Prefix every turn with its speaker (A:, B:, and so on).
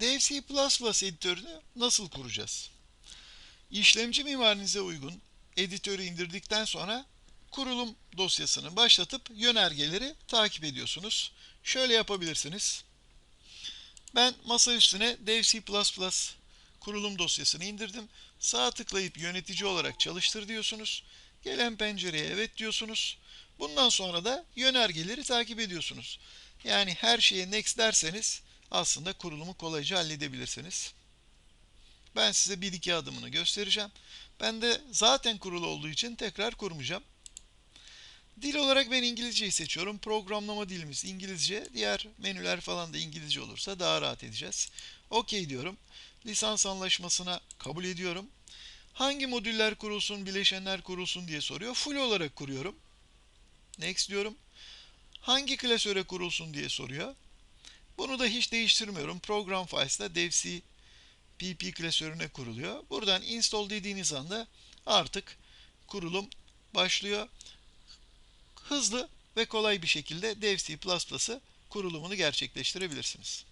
A: DevC++ editörünü nasıl kuracağız? İşlemci mimarinize uygun editörü indirdikten sonra kurulum dosyasını başlatıp yönergeleri takip ediyorsunuz. Şöyle yapabilirsiniz. Ben masa üstüne DevC++ kurulum dosyasını indirdim. Sağ tıklayıp yönetici olarak çalıştır diyorsunuz. Gelen pencereye evet diyorsunuz. Bundan sonra da yönergeleri takip ediyorsunuz. Yani her şeye next derseniz aslında kurulumu kolayca halledebilirsiniz. Ben size bir iki adımını göstereceğim. Ben de zaten kurulu olduğu için tekrar kurmayacağım. Dil olarak ben İngilizceyi seçiyorum. Programlama dilimiz İngilizce. Diğer menüler falan da İngilizce olursa daha rahat edeceğiz. OK diyorum. Lisans anlaşmasına kabul ediyorum. Hangi modüller kurulsun, bileşenler kurulsun diye soruyor. Full olarak kuruyorum. Next diyorum. Hangi klasöre kurulsun diye soruyor. Bunu da hiç değiştirmiyorum. Program Files'da devc pp klasörüne kuruluyor. Buradan install dediğiniz anda artık kurulum başlıyor. Hızlı ve kolay bir şekilde devc++'ı kurulumunu gerçekleştirebilirsiniz.